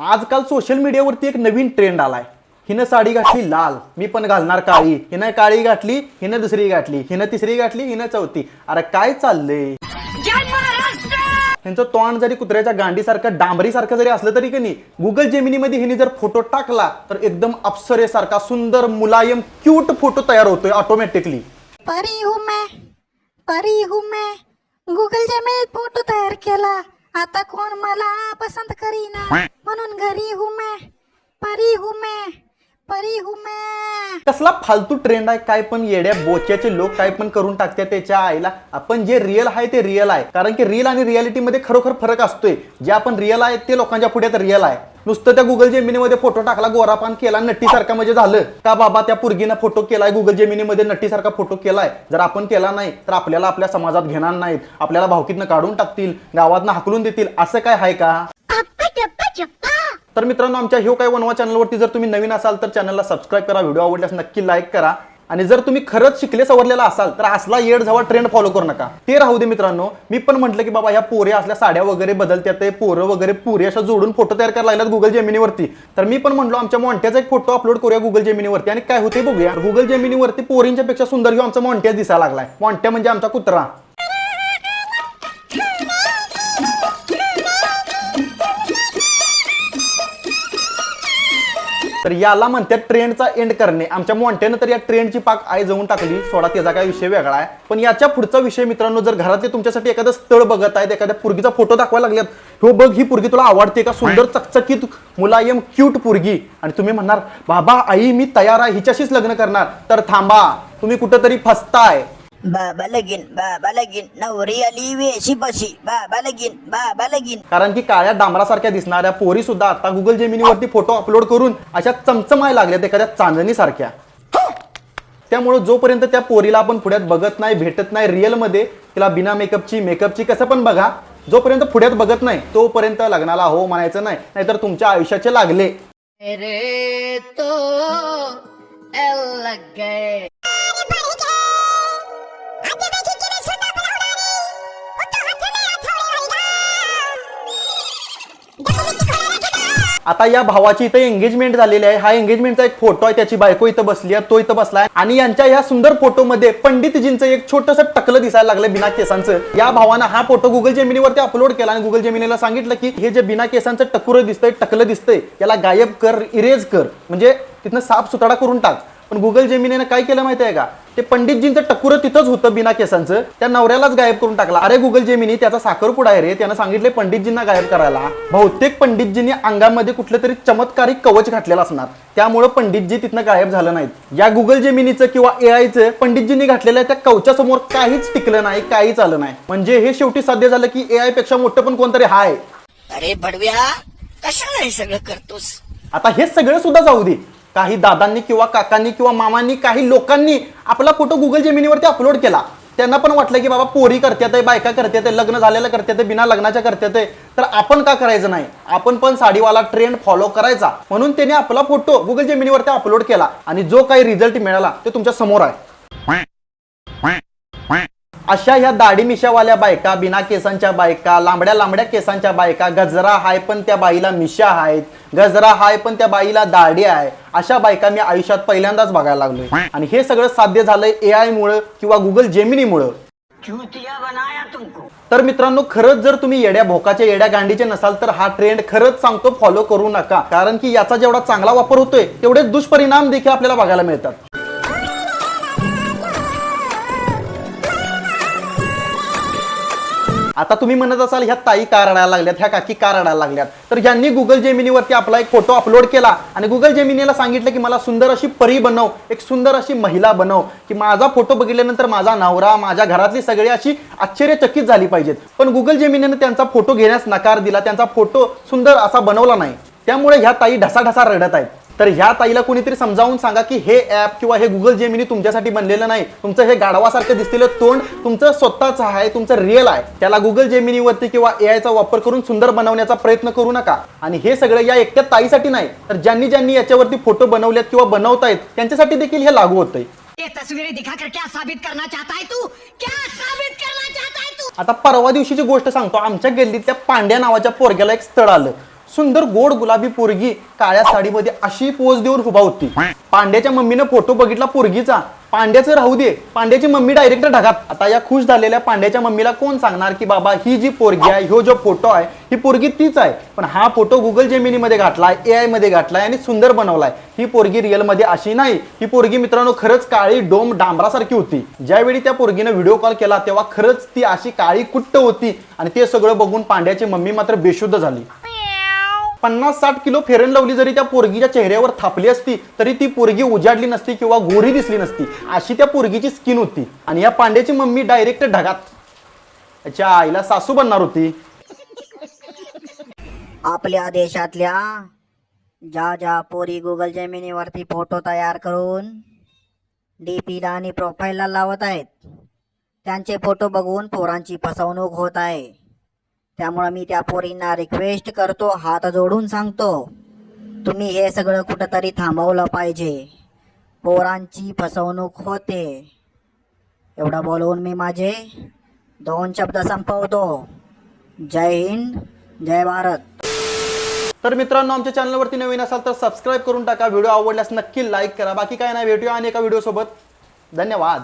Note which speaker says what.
Speaker 1: आजकाल सोशल मीडियावरती एक नवीन ट्रेंड आलाय. हिनं साडी घातली लाल मी पण घालणार काळी. हिनं काळी घातली हिनं दुसरी घातली. हिनं तिसरी घातली हिनं चौथी. अरे काय चाललंय? ह्यांचं तोंड जरी कुत्र्याच्या गांडीसारखं डांबरीसारखं जरी असलं तरी की नाही गुगल जेमिनीमध्ये हिने जर फोटो टाकला तर एकदम अप्सरेसारखा सुंदर मुलायम क्यूट फोटो तयार होतोय ऑटोमॅटिकली
Speaker 2: परी हूँ मैं परी हूँ मैं. गुगल में फोटो तयार केला. आता कोण मला पसंत करीना? म्हणून घरी हूँ मैं परी हूँ मैं. परी हूँ मैं.
Speaker 1: कसला फालतू ट्रेंड आहे काय पण येड्या बोच्याचे लोक काय पण करून टाकतात त्याच्या आईला. आपण जे रिअल आहे ते रिअल आहे. कारण की रिअल आणि रियालिटी मध्ये खरोखर फरक असतोय. जे आपण रिअल आहे ते लोकांच्या पुढे रिअल आहे. नुसतं त्या गुगल जेमिनीमध्ये फोटो टाकला गोरापान केला नट्टीसारखा म्हणजे झालं. का बाबा त्या पुरगीनं फोटो केलाय गुगल जेमिनीमध्ये नट्टीसारखा फोटो केलाय? जर आपण केला नाही तर आपल्याला आपल्या समाजात घेणार नाहीत. आपल्याला भावकीतनं काढून टाकतील गावातनं हाकलून देतील. असं काय आहे का? तर मित्रांनो आमच्या ह्यो काय वनवा चॅनलवरती जर तुम्ही नवीन असाल तर चॅनलला सबस्क्राईब करा व्हिडिओ आवडल्यास नक्की लाईक करा. आणि जर तुम्ही खरंच शिकले सवरलेला असाल तर असला येड झावा ट्रेंड फॉलो करू नका. ते राहू दे मित्रांनो. मी पण म्हटलं की बाबा ह्या पोऱ्या असल्या साड्या वगैरे बदलत्यात ते पोरं वगैरे पुरे अशा जोडून फोटो तयार करायला लागल्यात गुगल जेमिनीवरती तर मी पण म्हटलो आमच्या मॉन्ट्याचा एक फोटो अपलोड करूया गुगल जेमिनीवरती आणि काय होते बघूया गुगल जेमिनीवरती पोरींच्या पेक्षा सुंदर ह्यो आमचा मोंट्या दिसायला लागलाय. मॉन्ट्या म्हणजे आमचा कुत्रा. तर याला म्हणतात ट्रेंडचा एंड करणे. आमच्या मोंट्यानं तर या ट्रेंडची पाक आई जाऊन टाकली. सोडा त्याचा काय विषय वेगळा आहे. पण याच्या पुढचा विषय मित्रांनो जर घरातले तुमच्यासाठी एखादं स्थळ बघत आहेत एखाद्या पुरगीचा फोटो दाखवायला लागल्यात हो बघ ही पुरगी तुला आवडते का? सुंदर चकचकीत मुलायम क्यूट पुरगी. आणि तुम्ही म्हणणार बाबा आई मी तयार आहे हिच्याशीच लग्न करणार. तर थांबा. तुम्ही कुठंतरी फसताय.
Speaker 3: बाबा लगीन बाबा लगीन नवरी आली वेशी बशी बाबा लगीन बाबा लगीन
Speaker 1: कारण की काळ्या डांबरासारख्या दिसणाऱ्या पोरी सुद्धा आता गुगल जेमिनीवरती फोटो अपलोड करून अशा चमचमाय लागल्यात एखाद्या चांदणी सारख्या त्यामुळे जोपर्यंत त्या पोरीला आपण पुढ्यात बघत नाही भेटत नाही रिअलमध्ये तिला बिना मेकअपची मेकअपची कसं पण बघा जोपर्यंत पुढ्यात बघत नाही तोपर्यंत लग्नाला हो म्हणायचं नाही नाहीतर तुमच्या आयुष्याचे लागले. आता या भावाची इथे एंगेजमेंट झालेली आहे. हा एंगेजमेंटचा एक फोटो आहे. त्याची बायको इथं बसली आहे. तो इथं बसलाय. आणि यांच्या या सुंदर फोटोमध्ये पंडितजींचं एक छोटंसं टकलं दिसायला लागलं बिना केसांचं. या भावानं हा फोटो गुगल जेमिनीवरती अपलोड केला आणि गुगल जेमिनीला सांगितलं की हे जे बिना केसांचं टकुरं दिसतंय टकलं दिसतंय याला गायब कर इरेज कर. म्हणजे तिथनं साफ सुथरा करून टाक. पण गुगल जेमिनीनं काय केलं माहिती आहे का? ते पंडितजींचं टकुरं तिथंच होतं बिना केसांचं. त्या नवऱ्यालाच गायब करून टाकला. अरे गुगल जेमिनी त्याचा साखरपुडा आहे रे. त्यानं सांगितले पंडितजींना गायब करायला. बहुतेक पंडितजींनी अंगामध्ये कुठलं तरी चमत्कारिक कवच घातलेलं असणार. त्यामुळे पंडितजी तिथनं गायब झालं नाहीत. या गुगल जेमिनीचं किंवा ए आयचं पंडितजींनी घातलेल्या त्या कवचासमोर काहीच टिकलं नाही काहीच आलं नाही. म्हणजे हे शेवटी साध्य झालं की ए आयपेक्षा मोठं पण कोणतरी हाय.
Speaker 3: अरे भडव्या कशाला हे सगळं करतोस?
Speaker 1: आता हे सगळं सुद्धा जाऊ दे. काही दादांनी किंवा काकांनी किंवा मामांनी काही लोकांनी आपला फोटो गुगल जेमिनीवरती अपलोड केला. त्यांना पण वाटलं की बाबा पोरी करतात बायका करतात लग्न झालेलं करतात बिना लग्नाच्या करतात तर आपण का करायचं नाही? आपण पण साडीवाला ट्रेंड फॉलो करायचा. म्हणून त्याने आपला फोटो गुगल जेमिनीवरती अपलोड केला. आणि जो काही रिझल्ट मिळाला ते तुमच्यासमोर आहे. अशा ह्या दाढी मिशावाल्या बायका बिना केसांच्या बायका लांबड्या लांबड्या केसांच्या बायका गजरा हाय पण त्या बाईला मिशा आहेत गजरा हाय पण त्या बाईला दाढी आहे अशा बायका मी आयुष्यात पहिल्यांदाच बघायला लागलोय. आणि हे सगळं साध्य झालंय ए आय मुळे किंवा गुगल जेमिनीमुळं तर मित्रांनो खरंच जर तुम्ही येड्या भोकाच्या येड्या गांडीचे नसाल तर हा ट्रेंड खरंच सांगतो फॉलो करू नका. कारण की याचा जेवढा चांगला वापर होतोय तेवढे दुष्परिणाम देखील आपल्याला बघायला मिळतात. आता तुम्ही म्हणत असाल ह्या ताई का रडायला लागल्यात ह्या काकी का रडायला लागल्यात. तर ज्यांनी गुगल जेमिनीवरती आपला एक फोटो अपलोड केला आणि गुगल जेमिनीला सांगितलं की मला सुंदर अशी परी बनव एक सुंदर अशी महिला बनव की माझा फोटो बघितल्यानंतर माझा नवरा माझ्या घरातली सगळी अशी आश्चर्यचकित झाली पाहिजेत. पण गुगल जेमिनीनं त्यांचा फोटो घेण्यास नकार दिला त्यांचा फोटो सुंदर असा बनवला नाही. त्यामुळे ह्या ताई ढसाढसा रडत आहेत. तर ह्या ताईला कोणीतरी समजावून सांगा की हे ऍप किंवा हे गुगल जेमिनी तुमच्यासाठी बनलेलं नाही. तुमचं हे गाढवासारखं दिसलेलं तोंड तुमचं स्वतःचं आहे तुमचं रिअल आहे. त्याला गुगल जेमिनीवरती किंवा ए आयचा वापर करून सुंदर बनवण्याचा प्रयत्न करू नका. आणि हे सगळं या एकट्या ताईसाठी नाही तर ज्यांनी ज्यांनी याच्यावरती फोटो बनवलेत किंवा बनवतायत त्यांच्यासाठी देखील हे लागू होतंय.
Speaker 4: ये तस्वीरें दिखाकर क्या साबित करना चाहता है तू? क्या साबित करना चाहता है तू?
Speaker 1: आता परवा दिवशीची गोष्ट सांगतो. आमच्या गल्लीतल्या पांड्या नावाच्या पोरग्याला एक स्थळ आलं. सुंदर गोड गुलाबी पोरगी काळ्या साडीमध्ये अशी पोज देऊन उभा होती. पांड्याच्या मम्मीनं फोटो बघितला पोरगीचा. पांड्याचं राहू दे. पांड्याची मम्मी डायरेक्ट ढगात. आता या खुश झालेल्या पांड्याच्या मम्मीला कोण सांगणार की बाबा ही जी पोरगी आहे ह्यो जो फोटो आहे ही पोरगी तीच आहे. पण हा फोटो गुगल जेमिनी मध्ये घातलाय ए आयमध्ये घातलाय आणि सुंदर बनवलाय. ही पोरगी रिअलमध्ये अशी नाही. ही पोरगी मित्रांनो खरंच काळी डोम डांबरासारखी होती. ज्यावेळी त्या पोरगीनं व्हिडिओ कॉल केला तेव्हा खरंच ती अशी काळी कुट्ट होती. आणि ते सगळं बघून पांड्याची मम्मी मात्र बेशुद्ध झाली. पन्नास साठ किलो फेरन लावली जरी त्या पोरगीच्या चेहऱ्यावर थापली असती तरी ती पोरगी उजाडली नसती किंवा गोरी दिसली नसती. अशी त्या पोरगीची स्किन होती. आणि या पांड्याची मम्मी डायरेक्ट ढगात. त्याच्या आईला सासू बनणार होती.
Speaker 3: आपल्या देशातल्या ज्या ज्या पोरी गुगल जेमिनीवरती फोटो तयार करून डीपीला आणि प्रोफाईलला लावत आहेत त्यांचे फोटो बघून पोरांची फसवणूक होत आहे. त्यामुळं मी त्या पोरींना रिक्वेस्ट करतो हात जोडून सांगतो तुम्ही हे सगळं कुठंतरी थांबवलं पाहिजे. पोरांची फसवणूक होते. एवढं बोलवून मी माझे दोन शब्द संपवतो. जय हिंद जय भारत.
Speaker 1: तर मित्रांनो आमच्या चॅनलवरती नवीन असाल तर सबस्क्राईब करून टाका. व्हिडिओ आवडल्यास नक्की लाईक करा. बाकी काय नाही भेटूया आणि एका व्हिडिओसोबत. धन्यवाद.